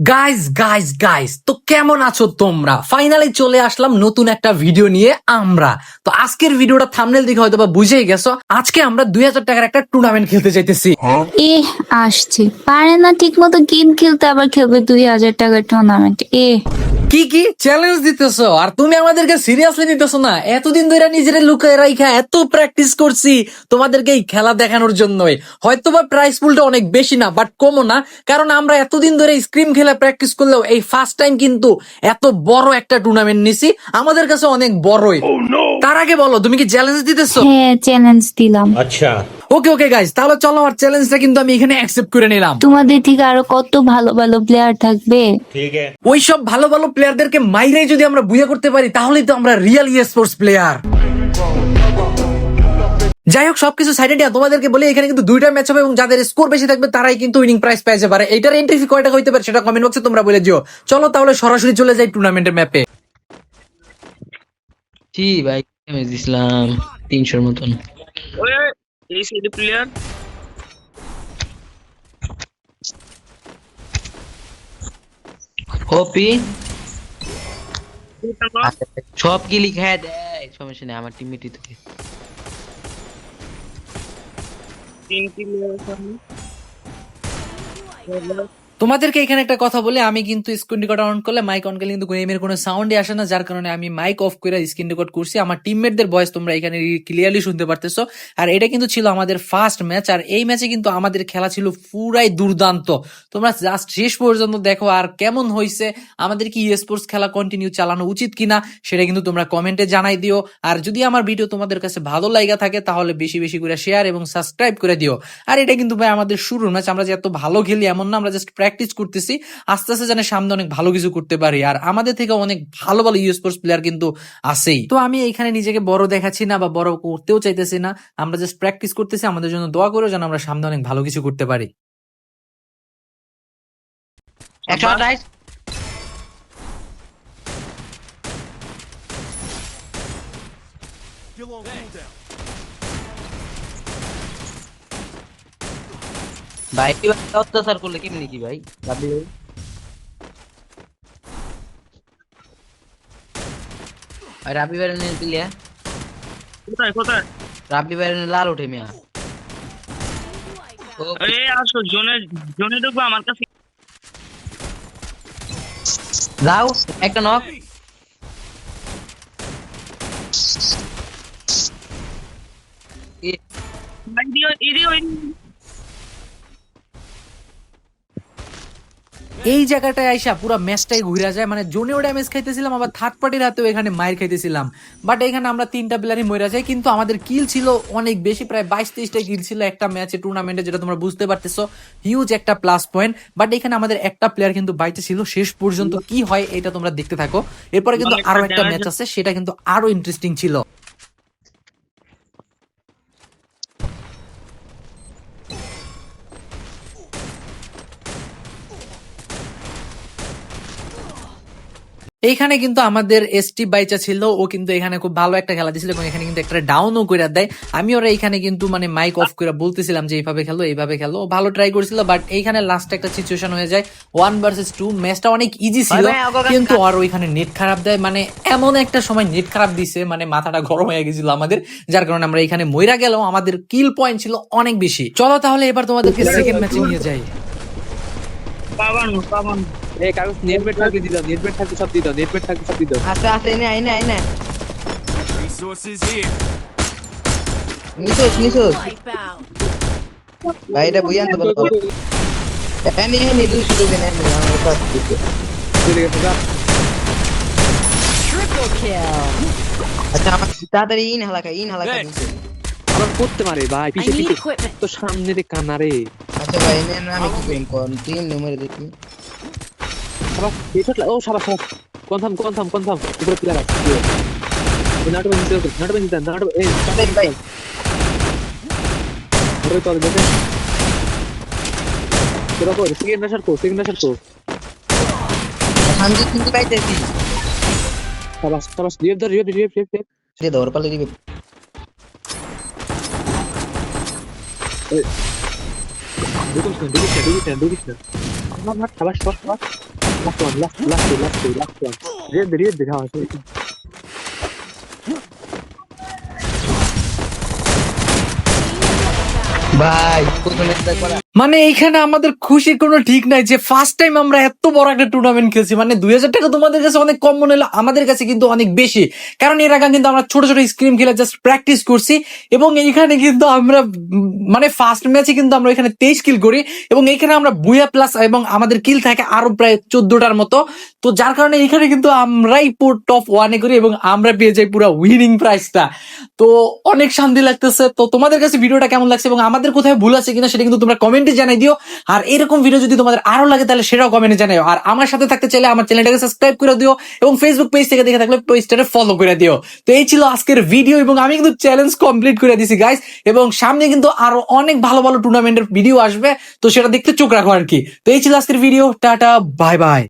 Guys guys guys তো কেমন আছো তোমরা? ফাইনালি চলে আসলাম নতুন একটা ভিডিও নিয়ে আমরা। তো আজকের ভিডিওটা থামনেল দেখে হয়তো বা বুঝেই গেছো, আজকে আমরা দুই হাজার টাকার একটা টুর্নামেন্ট খেলতে চাইতেছি। এ আসছে। পারে না ঠিক মতো গেম খেলতে আবার খেলবে দুই হাজার টাকার টুর্নামেন্ট এ কি কি চ্যালেঞ্জ দিতেছো? আর তুমি আমাদেরকে সিরিয়াসলি নিতেছো না। এতদিন ধরে নিজেরা লুকায় রাইখা এত প্র্যাকটিস করছি তোমাদেরকে এই খেলা দেখানোর জন্যই। হয়তো বা প্রাইস পুলটা অনেক বেশি না বাট কমও না। কারণ আমরা এতদিন ধরে স্ক্রিম খেলা প্র্যাকটিস করলেও এই ফার্স্ট টাইম কিন্তু এত বড় একটা টুর্নামেন্ট নিছি। আমাদের কাছে অনেক বড়ই। oh, তার আগে বলো তুমি কি চ্যালেঞ্জ দিতেছ? হ্যাঁ চ্যালেঞ্জ দিলাম। আচ্ছা। ওকে ওকে গাইস তাহলে চলো আর চ্যালেঞ্জটা কিন্তু আমি এখানে অ্যাকসেপ্ট করে নিলাম। তোমাদের থেকে আরও কত ভালো ভালো প্লেয়ার থাকবে? ওই সব ভালো ভালো প্লেয়ারদেরকে মাইরে যদি আমরা বুঝে করতে পারি তাহলেই তো আমরা রিয়েল স্পোর্টস প্লেয়ার যাই হোক সবকিছু সাইডে তোমাদেরকে বলে এখানে কিন্তু দুইটা ম্যাচ হবে এবং যাদের স্কোর বেশি থাকবে তারাই কিন্তু উইনিং প্রাইস পাইতে পারে এটার এন্ট্রি ফি হইতে পারে সেটা কমেন্ট বক্সে তোমরা বলে দিও। চলো তাহলে সরাসরি চলে যাই টুর্নামেন্টের ম্যাপে জি ভাই ইসলাম তিনশোর মতন। এই সাইডে প্লেয়ার কপি সব গিলি খায় দেয় সমস্যা নেই আমার টিমমেটই তো তিন প্লেয়ার সামনে তোমাদেরকে এখানে একটা কথা বলে, আমি কিন্তু স্ক্রিন রেকর্ড অন করলে মাইক অন করলে কিন্তু গেমের কোনো সাউন্ডই আসে না, যার কারণে আমি মাইক অফ করে স্ক্রিন রেকর্ড করছি। আমার টিমমেটদের ভয়েস তোমরা এখানে ক্লিয়ারলি শুনতে পারতেছো। আর এটা কিন্তু ছিল আমাদের ফার্স্ট ম্যাচ আর এই ম্যাচে কিন্তু আমাদের খেলা ছিল পুরাই দুর্দান্ত। তোমরা জাস্ট শেষ পর্যন্ত দেখো আর কেমন হয়েছে আমাদের কি স্পোর্টস খেলা কন্টিনিউ চালানো উচিত কিনা, সেটা কিন্তু তোমরা কমেন্টে জানাই দিও। আর যদি আমার ভিডিও তোমাদের কাছে ভালো লাগা থাকে, তাহলে বেশি বেশি করে শেয়ার এবং সাবস্ক্রাইব করে দিও। আর এটা কিন্তু ভাই আমাদের শুরুর ম্যাচ আমরা যে এত ভালো খেলি এমন না, আমরা জাস্ট প্র্যাকটিস করতেছি আস্তে আস্তে জানে সামনে অনেক ভালো কিছু করতে পারি। আর আমাদের থেকে অনেক ভালো ভালো ইউ স্পোর্টস প্লেয়ার কিন্তু আছেই। তো আমি এখানে নিজেকে বড় দেখাচ্ছি না বা বড় করতেও চাইতেছি না। আমরা জাস্ট প্র্যাকটিস করতেছি আমাদের জন্য দোয়া করো যেন আমরা সামনে অনেক ভালো কিছু করতে পারি। একশো আঠাইশ ভাই এবার অত্যাচার করলে কেমনি কি ভাই ভাবলি ভাই আর রাবি বাইরে দিলে কোথায় কোথায় রাবি বাইরে লাল ওঠে মিয়া ও এই আসো জোনে জোনে ঢুকবো আমার কাছে যাও একটা নক ভাই দিও ইদিও এই জায়গাটায় আইসা পুরো ম্যাচটাই ঘুরে যায়। মানে জোনেও ড্যামেজ খাইতেছিলাম আবার থার্ড পার্টির হাতেও এখানে মায়ের খাইতেছিলাম। বাট এখানে আমরা তিনটা প্লেয়ারই মরে যাই কিন্তু আমাদের কিল ছিল অনেক বেশি প্রায় বাইশ তেইশটা কিল ছিল একটা ম্যাচে টুর্নামেন্টে যেটা তোমরা বুঝতে পারতেছো। হিউজ একটা প্লাস পয়েন্ট বাট এখানে আমাদের একটা প্লেয়ার কিন্তু বাইতে ছিল শেষ পর্যন্ত কি হয় এটা তোমরা দেখতে থাকো। এরপরে কিন্তু আরও একটা ম্যাচ আছে সেটা কিন্তু আরও ইন্টারেস্টিং ছিল। এইখানে কিন্তু আমাদের এসটি বাইচা ছিল ও কিন্তু এখানে খুব ভালো একটা খেলা দিছিল এবং এখানে কিন্তু একটা ডাউনও করে দেয়। আমি ওরা এখানে কিন্তু মানে মাইক অফ করে বলতেছিলাম যে এইভাবে খেলো এইভাবে খেলো। ও ভালো ট্রাই করছিল বাট এইখানে লাস্ট একটা সিচুয়েশন হয়ে যায়। ওয়ান ভার্সেস টু ম্যাচটা অনেক ইজি ছিল কিন্তু আর ওইখানে নেট খারাপ দেয়। মানে এমন একটা সময় নেট খারাপ দিছে মানে মাথাটা গরম হয়ে গেছিল আমাদের যার কারণে আমরা এখানে মইরা গেলেও আমাদের কিল পয়েন্ট ছিল অনেক বেশি। চলো তাহলে এবার তোমাদেরকে সেকেন্ড ম্যাচে নিয়ে যাই। পাবানো পাবানো। এই কাগজ নেট বেট থাকবে দিত নেট বেট থাকবে সব দিত নেট বেট থাকবে সব দিত। আস্তে আস্তে এনে আইনে আইনে নিছোস নিছোস ভাই এটা বুঝান তো। বলো এনে এনে দুশো টাকা নেন আমার কাছে দিতে। চলে গেছে যা। আচ্ছা আমার তাড়াতাড়ি ইন হালাকা ইন হালাকা আবার করতে মারে ভাই পিছে পিছে। তো সামনে রে কানা রে। আচ্ছা ভাই এনে আমি কি করি? কোন তিন নম্বরে দেখি আবার পেছট ও সাবাস সাবাস। Confirm confirm confirm. উপরে প্লেয়ার আছে নাটক নিতে হবে নাটক নিতে নাটক এই চলেন ভাই। ধরে তো দেখে তোরা কর সেকেন্ড রাশার কো সেকেন্ড রাশার কো আমি কিন্তু পাইতেছি। সাবাস সাবাস রিয়েপ ধর রিয়েপ রিয়েপ রিয়েপ রিয়েপ সে দৌড় পালে দিবে ঢুকিস না ঢুকিস না ঢুকিস না ঢুকিস না। মার one, সাবাস সাবাস last one one, last last last one red red দেখা আছে ভাই প্রথমে একটা করা মানে এইখানে আমাদের খুশির কোনো ঠিক নাই যে ফার্স্ট টাইম আমরা এত বড় একটা টুর্নামেন্ট খেলছি। মানে দুই হাজার টাকা তোমাদের কাছে অনেক কম মনে হলো, আমাদের কাছে কিন্তু অনেক বেশি। কারণ এর আগে কিন্তু আমরা ছোট ছোট স্ক্রিম খেলে জাস্ট প্র্যাকটিস করছি এবং এইখানে কিন্তু আমরা মানে ফার্স্ট ম্যাচে কিন্তু আমরা এখানে তেইশ কিল করি এবং এইখানে আমরা বুয়া প্লাস এবং আমাদের কিল থাকে আরও প্রায় চোদ্দটার মতো। তো যার কারণে এখানে কিন্তু আমরাই টপ ওয়ানে করি এবং আমরা পেয়ে যাই পুরো উইনিং প্রাইসটা তো অনেক শান্তি লাগতেছে। তো তোমাদের কাছে ভিডিওটা কেমন লাগছে এবং আমাদের কোথায় ভুল আছে কিনা সেটা কিন্তু তোমরা কমেন্টে জানাই দিও। আর এরকম ভিডিও যদি তোমাদের আরও লাগে, তাহলে সেটাও কমেন্টে জানাও আর আমার সাথে থাকতে চাইলে আমার চ্যানেলটাকে সাবস্ক্রাইব করে দিও এবং ফেসবুক পেজ থেকে দেখে থাকলে পেজটাকে ফলো করে দিও। তো এই ছিল আজকের ভিডিও এবং আমি কিন্তু চ্যালেঞ্জ কমপ্লিট করে দিছি গাইস এবং সামনে কিন্তু আরও অনেক ভালো ভালো টুর্নামেন্টের ভিডিও আসবে। তো সেটা দেখতে চোখ রাখো আর কি। তো এই ছিল আজকের ভিডিও টাটা বাই বাই